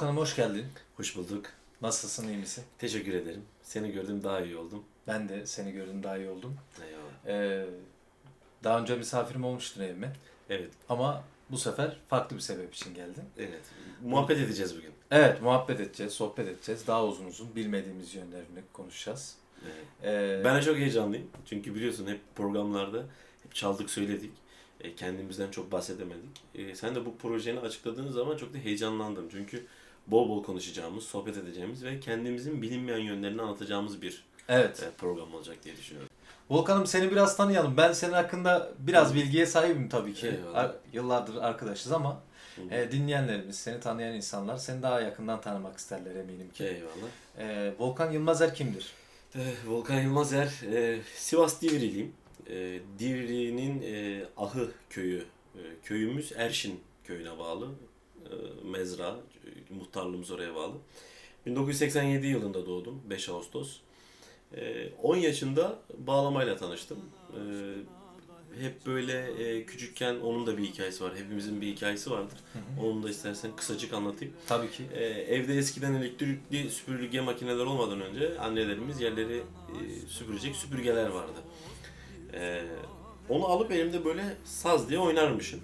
Volkan'ım hoş geldin. Hoş bulduk. Nasılsın, iyi misin? Teşekkür ederim. Seni gördüm daha iyi oldum. Ben de seni gördüm daha iyi oldum. Eyvallah. Ee, daha önce misafirim olmuştun evime. Evet, Ama bu sefer farklı bir sebep için geldin. evet. Muhabbet edeceğiz bugün. Evet, muhabbet edeceğiz, sohbet edeceğiz. Daha uzun uzun bilmediğimiz yönlerini konuşacağız. Evet. Ee, Ben de çok heyecanlıyım. Çünkü biliyorsun hep programlarda hep çaldık söyledik. E, kendimizden çok bahsedemedik. E, sen de bu projeni açıkladığın zaman çok da heyecanlandım. Çünkü bol bol konuşacağımız, sohbet edeceğimiz ve kendimizin bilinmeyen yönlerini anlatacağımız bir evet. e, program olacak diye düşünüyorum. Volkan'ım seni biraz tanıyalım. Ben senin hakkında biraz bilgiye sahibim tabii ki. Eyvallah. Ar- yıllardır arkadaşız ama e, dinleyenlerimiz, seni tanıyan insanlar seni daha yakından tanımak isterler eminim ki. Eyvallah. Ee, Volkan Yılmazer kimdir? Eh, Volkan Yılmazer, e, Sivas Divriliyim. E, Divri'nin e, Ahı köyü, e, köyümüz Erşin köyüne bağlı. E, Mezra, e, muhtarlığımız oraya bağlı. 1987 yılında doğdum, 5 Ağustos. E, 10 yaşında bağlamayla tanıştım. E, hep böyle e, küçükken onun da bir hikayesi var. Hepimizin bir hikayesi vardır. Onu da istersen kısacık anlatayım. Tabii ki. Ee, evde eskiden elektrikli süpürge makineler olmadan önce annelerimiz yerleri e, süpürecek süpürgeler vardı. Ee, onu alıp elimde böyle saz diye oynarmışım.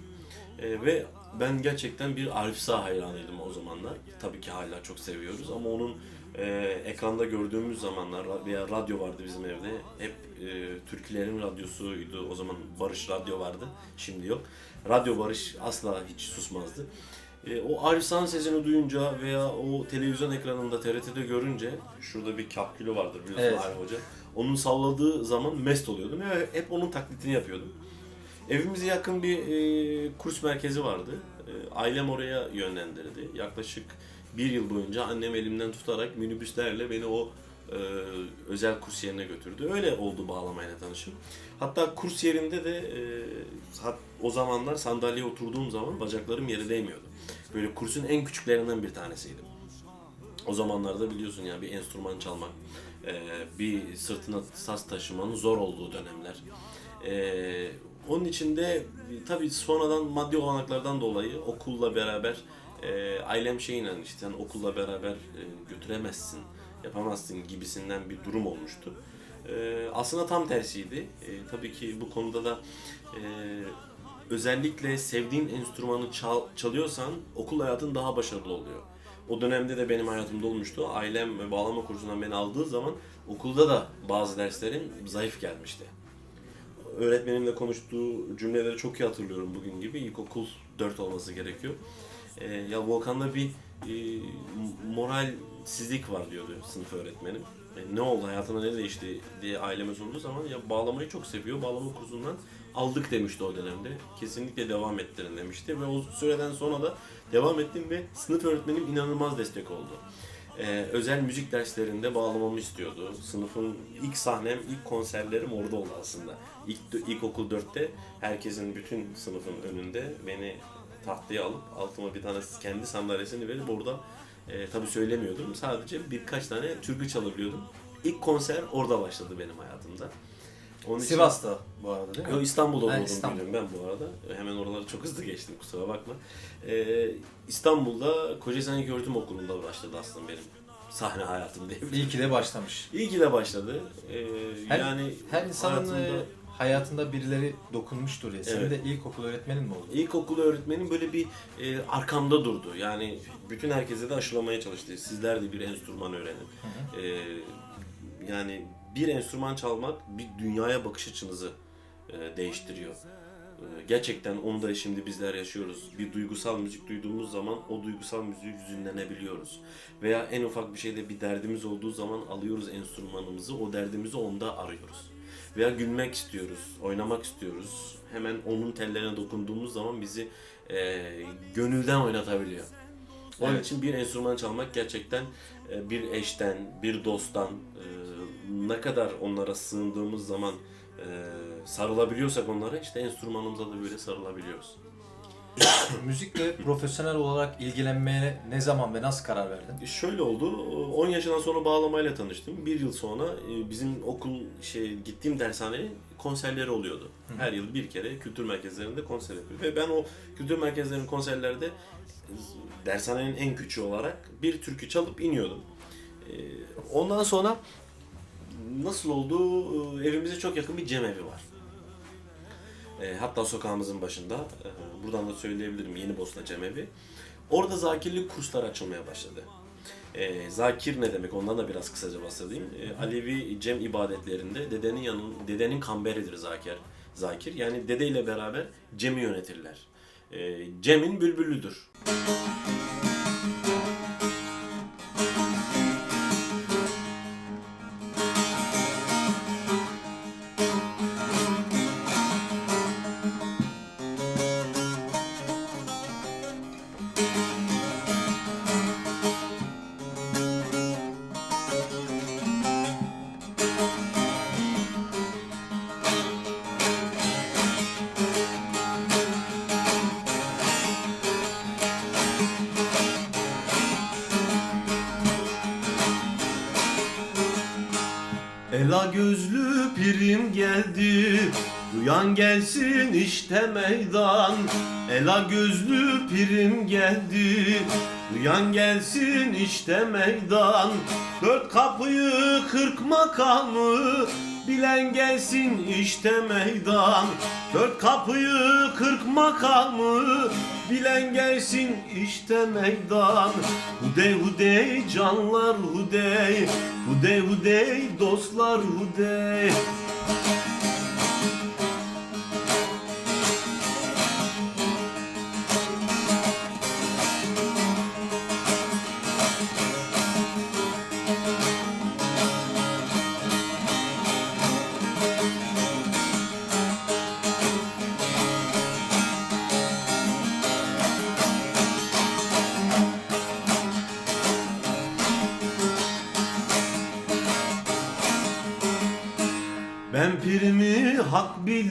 Ee, ve ben gerçekten bir Arif Sağ hayranıydım o zamanlar. Tabii ki hala çok seviyoruz ama onun e, ekranda gördüğümüz zamanlar veya radyo vardı bizim evde. Hep e, Türklerin radyosuydu. O zaman Barış Radyo vardı. Şimdi yok. Radyo Barış asla hiç susmazdı. E, o Arif Sağ'ın sesini duyunca veya o televizyon ekranında TRT'de görünce şurada bir kapkülü vardır biliyorsun Evet. Arif Hoca. Onun salladığı zaman mest oluyordum ve hep onun taklitini yapıyordum. Evimize yakın bir e, kurs merkezi vardı. E, ailem oraya yönlendirdi. Yaklaşık bir yıl boyunca annem elimden tutarak minibüslerle beni o e, özel kurs yerine götürdü. Öyle oldu bağlamayla tanışım. Hatta kurs yerinde de e, hat- o zamanlar sandalyeye oturduğum zaman bacaklarım yere değmiyordu. Böyle kursun en küçüklerinden bir tanesiydim. O zamanlarda biliyorsun ya bir enstrüman çalmak, e, bir sırtına saz taşımanın zor olduğu dönemler. E, onun için de tabii sonradan maddi olanaklardan dolayı okulla beraber e, ailem şeyle işte sen okulla beraber e, götüremezsin, yapamazsın gibisinden bir durum olmuştu. E, aslında tam tersiydi. E, tabii ki bu konuda da e, özellikle sevdiğin enstrümanı çal, çalıyorsan okul hayatın daha başarılı oluyor. O dönemde de benim hayatımda olmuştu. Ailem bağlama kursundan beni aldığı zaman okulda da bazı derslerim zayıf gelmişti. Öğretmenimle konuştuğu cümleleri çok iyi hatırlıyorum bugün gibi. İlkokul 4 olması gerekiyor. Ee, ya Volkan'da bir e, moralsizlik var diyordu sınıf öğretmenim. E, ne oldu hayatına ne değişti diye aileme sorduğu zaman ya bağlamayı çok seviyor. Bağlama kursundan aldık demişti o dönemde. Kesinlikle devam ettirin demişti ve o süreden sonra da devam ettim ve sınıf öğretmenim inanılmaz destek oldu. Ee, özel müzik derslerinde bağlamamı istiyordu. Sınıfın ilk sahnem, ilk konserlerim orada oldu aslında. İlk, ilkokul 4'te herkesin bütün sınıfın önünde beni tahtaya alıp altıma bir tane kendi sandalyesini verip orada e, tabii söylemiyordum. Sadece birkaç tane türkü çalabiliyordum. İlk konser orada başladı benim hayatımda. Onun için- Sivas'ta bu arada değil mi? Yo, İstanbul'da Ha, doğdum İstanbul. büyüdüm ben bu arada. Hemen oraları çok hızlı geçtim kusura bakma. Ee, İstanbul'da Kocaeli Gördüm Okulu'nda başladı aslında benim sahne hayatım diye. İyi ki de başlamış. İyi ki de başladı. Ee, Her- yani Her insanın hayatımda- e, hayatında birileri dokunmuştur ya. Senin Evet. de ilkokul öğretmenin mi oldu? İlkokul öğretmenim böyle bir e, arkamda durdu. Yani bütün herkese de aşılamaya çalıştı. Sizler de bir enstrüman öğrenin. E, yani bir enstrüman çalmak bir dünyaya bakış açınızı e, değiştiriyor. E, gerçekten onu da şimdi bizler yaşıyoruz. Bir duygusal müzik duyduğumuz zaman o duygusal müziği hüzünlenebiliyoruz. Veya en ufak bir şeyde bir derdimiz olduğu zaman alıyoruz enstrümanımızı, o derdimizi onda arıyoruz. Veya gülmek istiyoruz, oynamak istiyoruz. Hemen onun tellerine dokunduğumuz zaman bizi e, gönülden oynatabiliyor. Onun Evet. için bir enstrüman çalmak gerçekten e, bir eşten, bir dosttan e, ne kadar onlara sığındığımız zaman e, sarılabiliyorsak onlara işte enstrümanımıza da böyle sarılabiliyoruz. Müzikle profesyonel olarak ilgilenmeye ne zaman ve nasıl karar verdin? Şöyle oldu. 10 yaşından sonra bağlamayla tanıştım. Bir yıl sonra e, bizim okul şey gittiğim dershanenin konserleri oluyordu. Her yıl bir kere kültür merkezlerinde konser yapıyor. Ve ben o kültür merkezlerinin konserlerde e, dershanenin en küçüğü olarak bir türkü çalıp iniyordum. E, Ondan sonra nasıl oldu? E, Evimize çok yakın bir cemevi var. E, hatta sokağımızın başında. e, buradan da söyleyebilirim Yeni Bosna Cemevi. Orada zakirlik kursları açılmaya başladı. E, zakir ne demek? Ondan da biraz kısaca bahsedeyim. E, Alevi cem ibadetlerinde dedenin yanın dedenin kamberidir zakir. Zakir yani dede ile beraber cemi yönetirler. Cemin bülbülüdür. Ela gözlü pirim geldi. Duyan gelsin işte meydan. Ela gözlü pirim geldi. Duyan gelsin işte meydan. Dört kapıyı kırk makamı Bilen gelsin işte meydan. Dört kapıyı kırk makamı Bilen gelsin işte meydan. Hudey hudey canlar hudey Hudey hudey dostlar hudey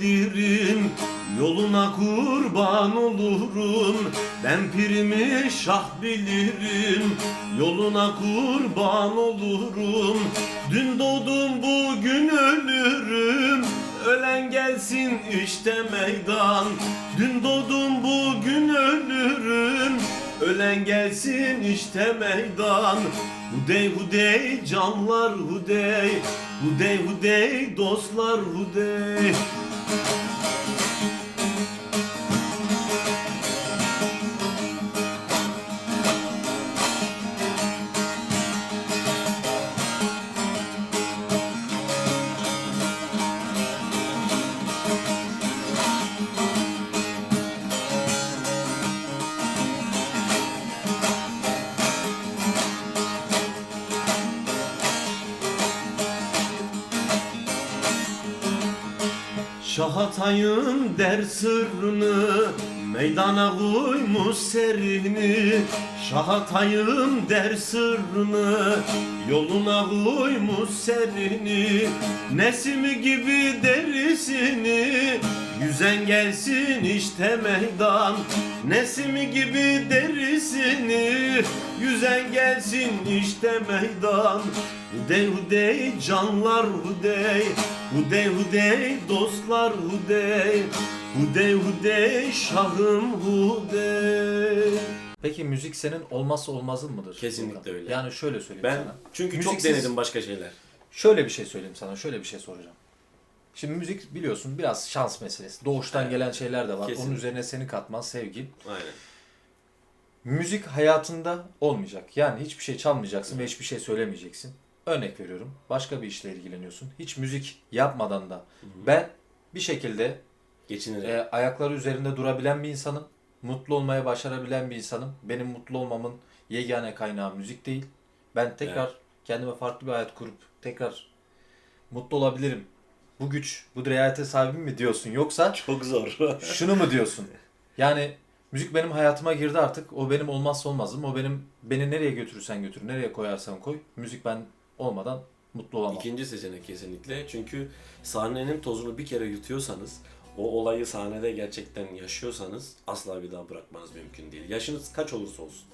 bilirim Yoluna kurban olurum. Ben pirimi şah bilirim Yoluna kurban olurum. Dün doğdum bugün ölürüm. Ölen gelsin işte meydan. Dün doğdum bugün ölürüm. Ölen gelsin işte meydan. Hudey hudey canlar hudey. Hudey hudey dostlar hudey Thank you. Şahatay'ın der sırrını Meydana koymuş serini. Şahatay'ın der sırrını Yoluna koymuş serini. Nesimi gibi derisini Yüzen gelsin işte meydan. Nesimi gibi derisini Yüzen gelsin işte meydan Hudey hudey canlar hudey Hudey hudey dostlar hudey Hudey hudey şahım hudey Peki müzik senin olmazsa olmazın mıdır? Kesinlikle Furkan? öyle. Yani şöyle söyleyeyim Ben sana. çünkü çok Müziksiz- denedim başka şeyler. Şöyle bir şey söyleyeyim sana, şöyle bir şey soracağım. Şimdi müzik biliyorsun biraz şans meselesi. Doğuştan gelen şeyler de var. Kesin. Onun üzerine seni katman, sevgin. Aynen. Müzik hayatında olmayacak. Yani hiçbir şey çalmayacaksın ve hiçbir şey söylemeyeceksin. Örnek veriyorum. Başka bir işle ilgileniyorsun. Hiç müzik yapmadan da ben bir şekilde Geçinerek. e, ayakları üzerinde durabilen bir insanım. Mutlu olmaya başarabilen bir insanım. Benim mutlu olmamın yegane kaynağı müzik değil. Ben tekrar kendime farklı bir hayat kurup tekrar mutlu olabilirim. Bu güç, bu dirayete sahibim mi diyorsun yoksa Çok zor. şunu mu diyorsun? Yani müzik benim hayatıma girdi artık. O benim olmazsa olmazım. O benim beni nereye götürürsen götür, nereye koyarsan koy. Müzik ben olmadan mutlu olamam. İkinci seçenek kesinlikle. Çünkü sahnenin tozunu bir kere yutuyorsanız, o olayı sahnede gerçekten yaşıyorsanız asla bir daha bırakmanız mümkün değil. Yaşınız kaç olursa olsun.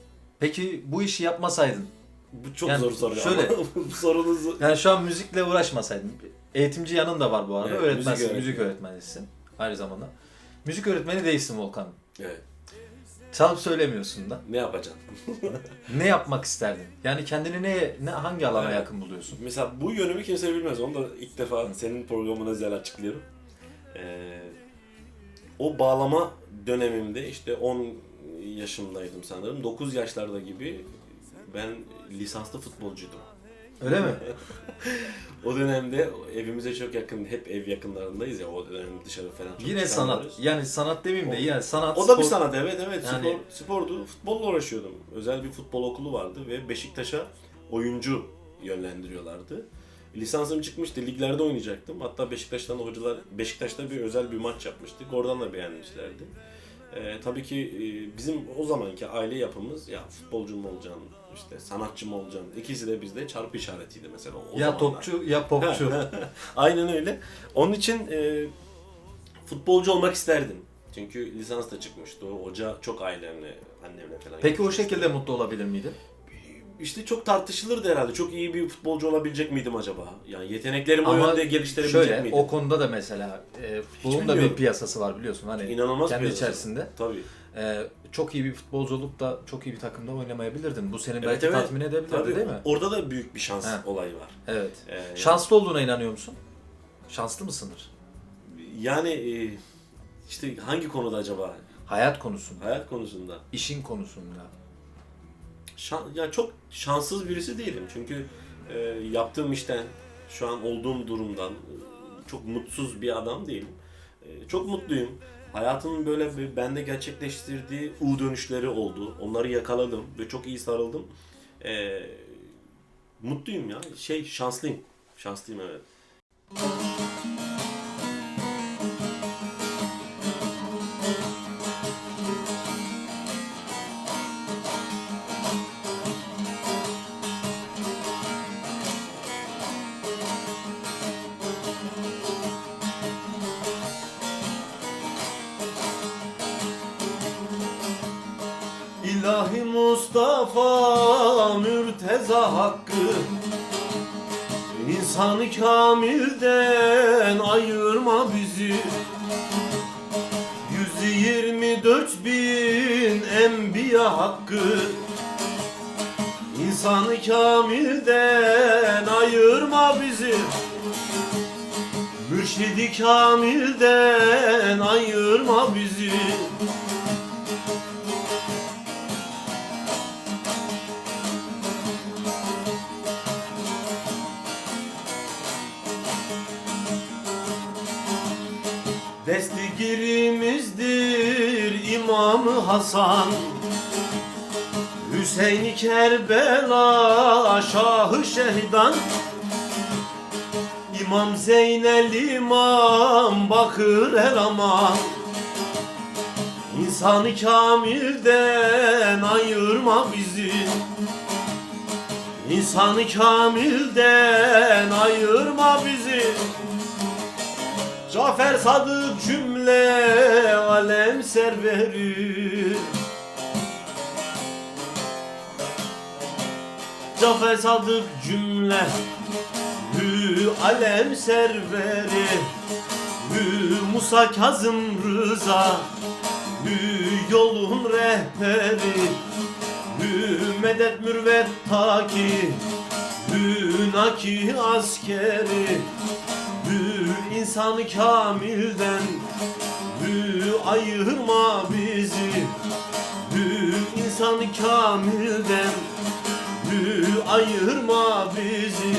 Peki bu işi yapmasaydın, Bu çok Yani zor soru şöyle- ama bu sorunuzu yani şu an müzikle uğraşmasaydın, eğitimci yanın da var bu arada, Evet, öğretmensin, müzik müzik, öğretmeni. öğretmenisin aynı zamanda. Müzik öğretmeni değilsin Volkan. evet, Çalıp söylemiyorsun da. ne yapacaksın? Ne yapmak isterdin? Yani kendini ne, ne hangi alana Evet. yakın buluyorsun? Mesela bu yönümü kimse bilmez. Onu da ilk defa senin programına özel açıklıyorum. Ee, o bağlama dönemimde işte 10 yaşımdaydım sanırım. 9 yaşlarda gibi ben lisanslı futbolcuydum. Öyle mi? O dönemde evimize çok yakın, hep ev yakınlarındayız ya o dönem dışarı falan çok Yine sanat. Yani sanat demeyeyim de yani sanat, O da bir spor- sanat evet evet Yani- spor, spordu. Futbolla uğraşıyordum. Özel bir futbol okulu vardı ve Beşiktaş'a oyuncu yönlendiriyorlardı. Lisansım çıkmıştı. Liglerde oynayacaktım. Hatta Beşiktaş'tan hocalar Beşiktaş'ta bir özel bir maç yapmıştık. Oradan da beğenmişlerdi. Ee, tabii ki e, bizim o zamanki aile yapımız ya futbolcu mu olacaksın, işte sanatçı mı olacaksın. İkisi de bizde çarpı işaretiydi mesela o Ya zamanlar. topçu ya popçu. Aynen öyle. Onun için e, futbolcu olmak isterdim. Çünkü lisans da çıkmıştı. Hoca çok ailemle, annemle falan. Peki o şekilde mutlu olabilir miydin? İşte çok tartışılırdı herhalde. Çok iyi bir futbolcu olabilecek miydim acaba? Yani yeteneklerimi o Ama yönde geliştirebilecek Şöyle miydim? o konuda da mesela e, futbolun da bir bilmiyorum. piyasası var biliyorsun hani İnanılmaz kendi piyasası. içerisinde. Tabii. E, çok iyi bir futbolcu olup da çok iyi bir takımda oynamayabilirdin. Bu seni belki evet. tatmin edebilirdi Tabii. değil mi? Orada da büyük bir şans He. olayı var. Evet. Ee, yani- Şanslı olduğuna inanıyor musun? Şanslı mısındır? Yani e, işte hangi konuda acaba? Hayat konusunda, Hayat konusunda. işin konusunda. Şan, ya çok şanssız birisi değilim çünkü e, yaptığım işten, şu an olduğum durumdan e, çok mutsuz bir adam değilim. E, çok mutluyum. Hayatımın böyle bende gerçekleştirdiği U dönüşleri oldu. Onları yakaladım ve çok iyi sarıldım. E, mutluyum ya. Şey şanslıyım. Şanslıyım evet. Mustafa Mürteza Hakkı. İnsanı kamilden ayırma bizi. 124 bin enbiya hakkı. İnsanı kamilden ayırma bizi. Mürşidi kamilden ayırma bizi Destigirimizdir İmam Hasan. Hüseyin Kerbela Şahı Şehdan. İmam Zeynel İmam Bakır el aman. İnsanı kamilden ayırma bizi. İnsanı kamilden ayırma bizi Cafer Sadık cümle alem serveri. Cafer Sadık cümle Hü alem serveri. Hü Musa Kazım Rıza Hü yolun rehberi. Hü medet mürvet taki Hü naki askeri Hü insanı kamilden Hü ayırma bizi. Hü insanı kamilden Hü ayırma bizi.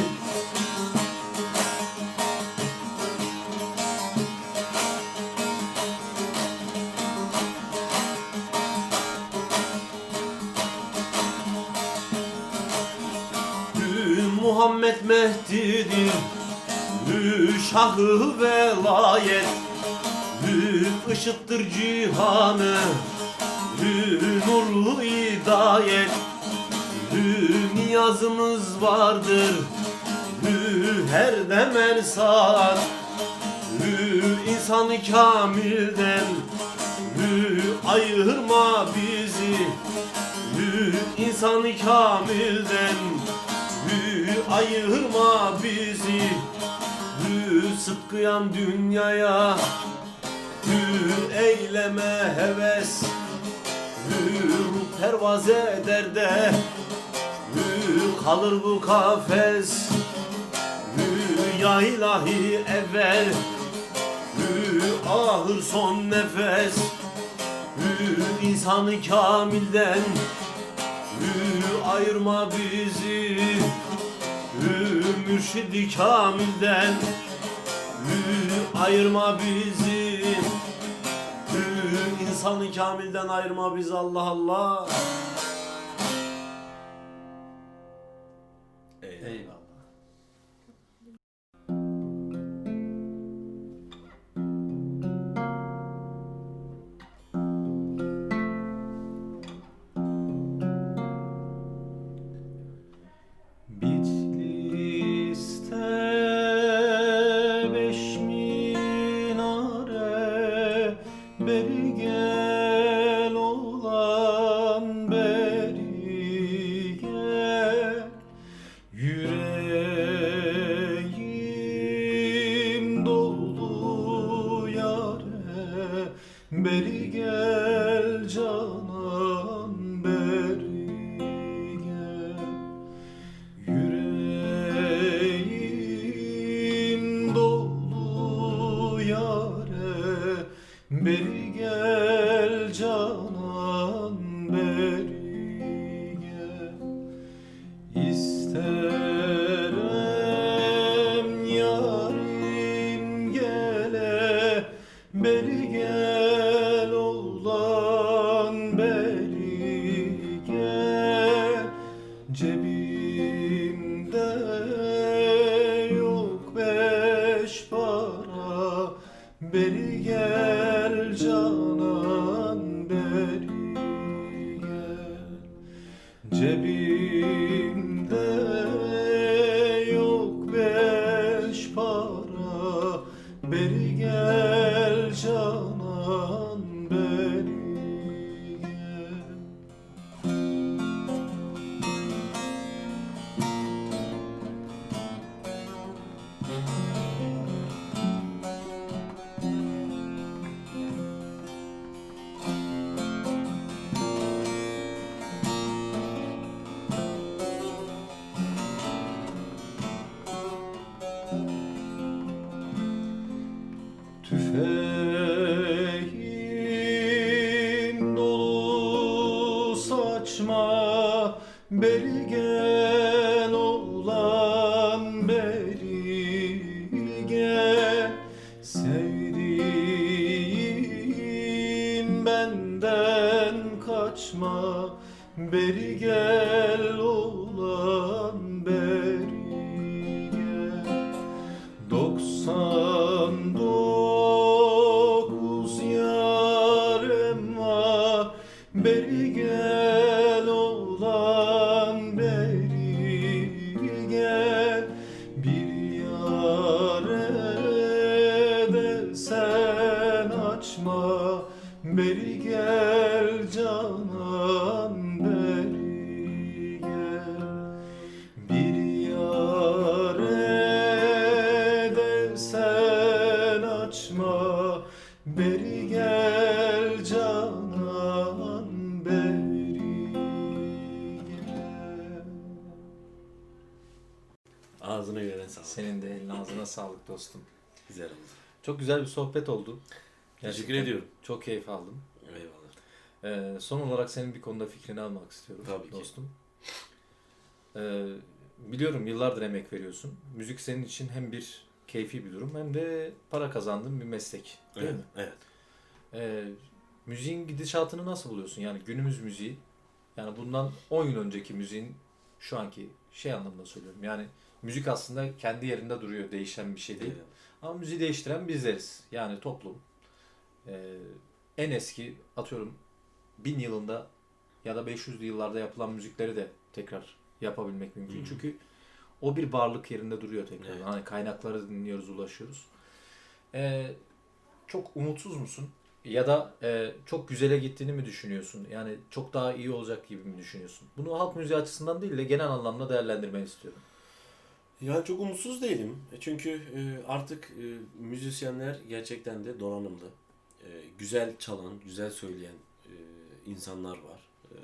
Muhammed Mehdi'dir şahı velayet. Hü ışıttır cihanı Hü nuru hidayet. Hü niyazımız vardır Hü her demel saat. Hü insanı kamilden Hü ayırma bizi. Hü insanı kamilden Hü ayırma bizi Hü sıtkıyan dünyaya Hü eyleme heves. Hü pervaz eder de Hü kalır bu kafes. Hü ya ilahi evvel Hü ahır son nefes. Hü insanı kamilden Hü ayırma bizi. Hü mürşidi kamilden Ayırma bizi. Hü insanı kamilden ayırma bizi Allah Allah Beri Tüfeğin dolu saçma Beri Beri gel canan beri gel bir yare de sen açma Beri gel canan beri gel Ağzına gören sağlık. Senin de eline ağzına sağlık dostum. Güzel oldu. Çok güzel bir sohbet oldu. Teşekkür ediyorum. Çok keyif aldım. Eyvallah. Ee, son olarak senin bir konuda fikrini almak istiyorum Tabii ki. dostum. Ee, biliyorum yıllardır emek veriyorsun. Müzik senin için hem bir keyfi bir durum hem de para kazandığın bir meslek. Değil Evet. mi? Evet. Ee, müziğin gidişatını nasıl buluyorsun? Yani günümüz müziği, yani bundan 10 yıl önceki müziğin şu anki şey anlamında söylüyorum. Yani müzik aslında kendi yerinde duruyor, değişen bir şey değil. Evet. Ama müziği değiştiren bizleriz. Yani toplum. Ee, en eski atıyorum 1000 yılında ya da 500'lü yıllarda yapılan müzikleri de tekrar yapabilmek mümkün. Hı. Çünkü o bir varlık yerinde duruyor tekrar. Evet. Hani kaynakları dinliyoruz, ulaşıyoruz. Ee, çok umutsuz musun? Ya da e, çok güzele gittiğini mi düşünüyorsun? Yani çok daha iyi olacak gibi mi düşünüyorsun? Bunu halk müziği açısından değil de genel anlamda değerlendirmeni istiyorum. Yani çok umutsuz değilim. E, Çünkü e, artık e, müzisyenler gerçekten de donanımlı. E, Güzel çalan, güzel söyleyen e, insanlar var. E,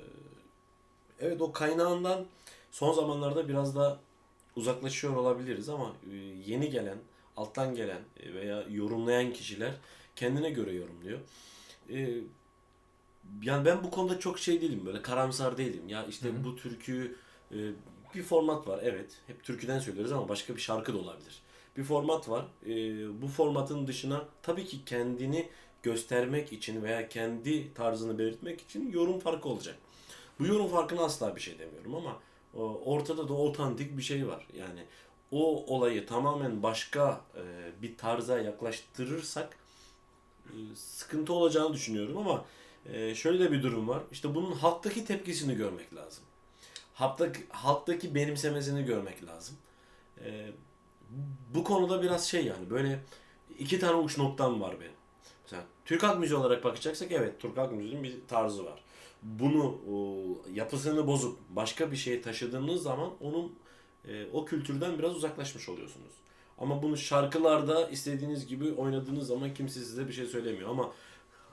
Evet o kaynağından son zamanlarda biraz da uzaklaşıyor olabiliriz ama e, yeni gelen, alttan gelen e, veya yorumlayan kişiler kendine göre yorumluyor. E, Yani ben bu konuda çok şey değilim böyle karamsar değilim. Ya işte Hı hı. bu türkü e, bir format var evet. Hep türküden söylüyoruz ama başka bir şarkı da olabilir. Bir format var. E, bu formatın dışına tabii ki kendini göstermek için veya kendi tarzını belirtmek için yorum farkı olacak. Bu yorum farkına asla bir şey demiyorum ama o, ortada da otantik bir şey var. Yani o olayı tamamen başka e, bir tarza yaklaştırırsak e, sıkıntı olacağını düşünüyorum ama e, şöyle bir durum var. İşte bunun halktaki tepkisini görmek lazım. Halktaki, halktaki benimsemesini görmek lazım. E, bu konuda biraz şey yani böyle iki tane uç noktam var benim. Türk halk müziği olarak bakacaksak evet Türk halk müziğinin bir tarzı var. Bunu o, yapısını bozup başka bir şeye taşıdığınız zaman onun e, o kültürden biraz uzaklaşmış oluyorsunuz. Ama bunu şarkılarda istediğiniz gibi oynadığınız zaman kimse size bir şey söylemiyor. Ama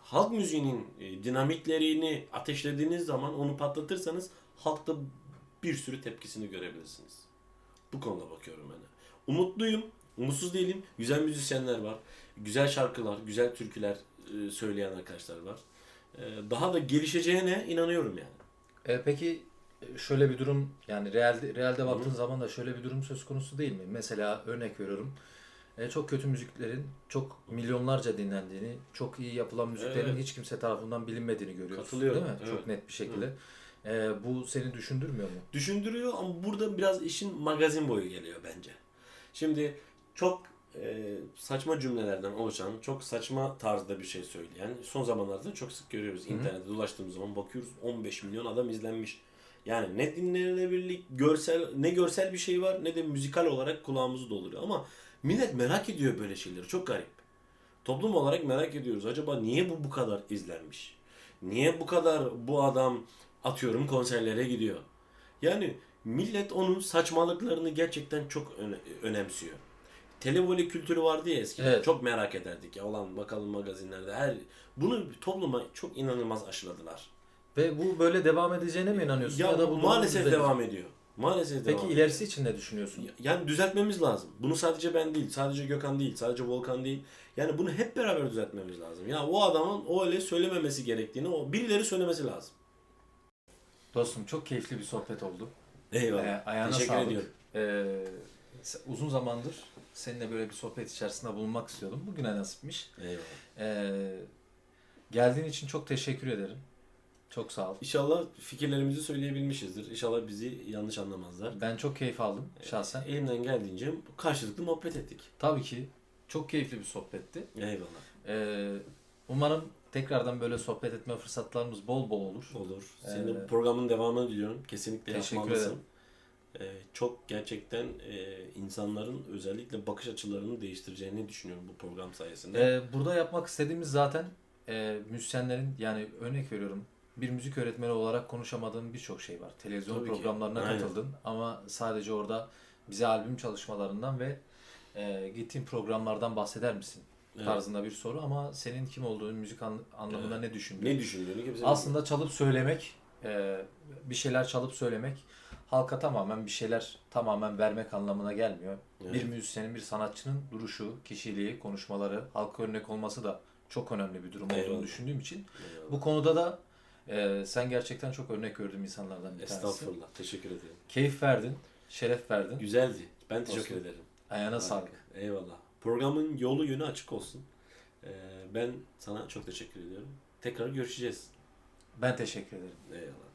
halk müziğinin e, dinamiklerini ateşlediğiniz zaman onu patlatırsanız halkta bir sürü tepkisini görebilirsiniz. Bu konuda bakıyorum ben. Umutluyum, umutsuz değilim. Güzel müzisyenler var. Güzel şarkılar, güzel türküler e, söyleyen arkadaşlar var. E, Daha da gelişeceğine inanıyorum yani. E, peki e, şöyle bir durum yani realde, realde baktığın zaman da şöyle bir durum söz konusu değil mi? Mesela örnek veriyorum. e, çok kötü müziklerin çok milyonlarca dinlendiğini, çok iyi yapılan müziklerin Evet. hiç kimse tarafından bilinmediğini görüyoruz. Katılıyorum, Değil mi? evet. Çok net bir şekilde. E, bu seni düşündürmüyor mu? düşündürüyor ama burada biraz işin magazin boyu geliyor bence. Şimdi çok e, saçma cümlelerden oluşan, çok saçma tarzda bir şey söyleyen son zamanlarda çok sık görüyoruz. Hı hı. İnternette dolaştığımız zaman bakıyoruz 15 milyon adam izlenmiş. Yani ne dinlenebilirlik, görsel ne görsel bir şey var ne de müzikal olarak kulağımızı dolduruyor. Ama millet merak ediyor böyle şeyleri. Çok garip. Toplum olarak merak ediyoruz. Acaba niye bu bu kadar izlenmiş? Niye bu kadar bu adam atıyorum konserlere gidiyor? Yani millet onun saçmalıklarını gerçekten çok öne- önemsiyor. Televole kültürü vardı ya eskiden. Evet. Çok merak ederdik ya. Olan bakalım magazinlerde her bunu topluma çok inanılmaz aşıladılar. Ve bu böyle devam edeceğine mi inanıyorsun? Ya, Ya, da bu maalesef devam ediyor. Maalesef devam Peki ediyor. ilerisi için ne düşünüyorsun? Yani düzeltmemiz lazım. Bunu sadece ben değil, sadece Gökhan değil, sadece Volkan değil. Yani bunu hep beraber düzeltmemiz lazım. Ya o adamın o öyle söylememesi gerektiğini o birileri söylemesi lazım. Dostum çok keyifli bir sohbet oldu. Eyvallah. Ee, ayağına Teşekkür sağlık. ediyorum. Ee, uzun zamandır seninle böyle bir sohbet içerisinde bulunmak istiyordum. Bugüne nasipmiş. Eyvallah. Ee, geldiğin için çok teşekkür ederim. Çok sağ ol. İnşallah fikirlerimizi söyleyebilmişizdir. İnşallah bizi yanlış anlamazlar. Ben çok keyif aldım şahsen. Elimden geldiğince karşılıklı muhabbet ettik. Tabii ki çok keyifli bir sohbetti. Eyvallah. Ee, umarım tekrardan böyle sohbet etme fırsatlarımız bol bol olur. Olur. Senin de Ee, programın devamını diliyorum. Kesinlikle Teşekkür yapmalısın. ederim. Ee, çok gerçekten e, insanların özellikle bakış açılarını değiştireceğini düşünüyorum bu program sayesinde. Ee, burada yapmak istediğimiz zaten e, müzisyenlerin yani örnek veriyorum bir müzik öğretmeni olarak konuşamadığın birçok şey var. Televizyon Tabii ki. programlarına Aynen. katıldın ama sadece orada bize albüm çalışmalarından ve e, gittiğin programlardan bahseder misin? Evet. tarzında bir soru ama senin kim olduğunu müzik an- anlamında ne düşündüğün. Ne düşündüğünü kimse Aslında çalıp söylemek, e, bir şeyler çalıp söylemek halka tamamen bir şeyler tamamen vermek anlamına gelmiyor. Evet. Bir müzisyenin, bir sanatçının duruşu, kişiliği, konuşmaları, halka örnek olması da çok önemli bir durum Eyvallah. olduğunu düşündüğüm için Eyvallah. bu konuda da e, sen gerçekten çok örnek gördüğüm insanlardan bir tanesi. Estağfurullah. Teşekkür ederim. Keyif verdin, şeref verdin. Güzeldi. Ben teşekkür Olsun. ederim. Ayağına sağlık. Eyvallah. Programın yolu yönü açık olsun. Ee, ben sana çok teşekkür ediyorum. Tekrar görüşeceğiz. Ben teşekkür ederim. Eyvallah.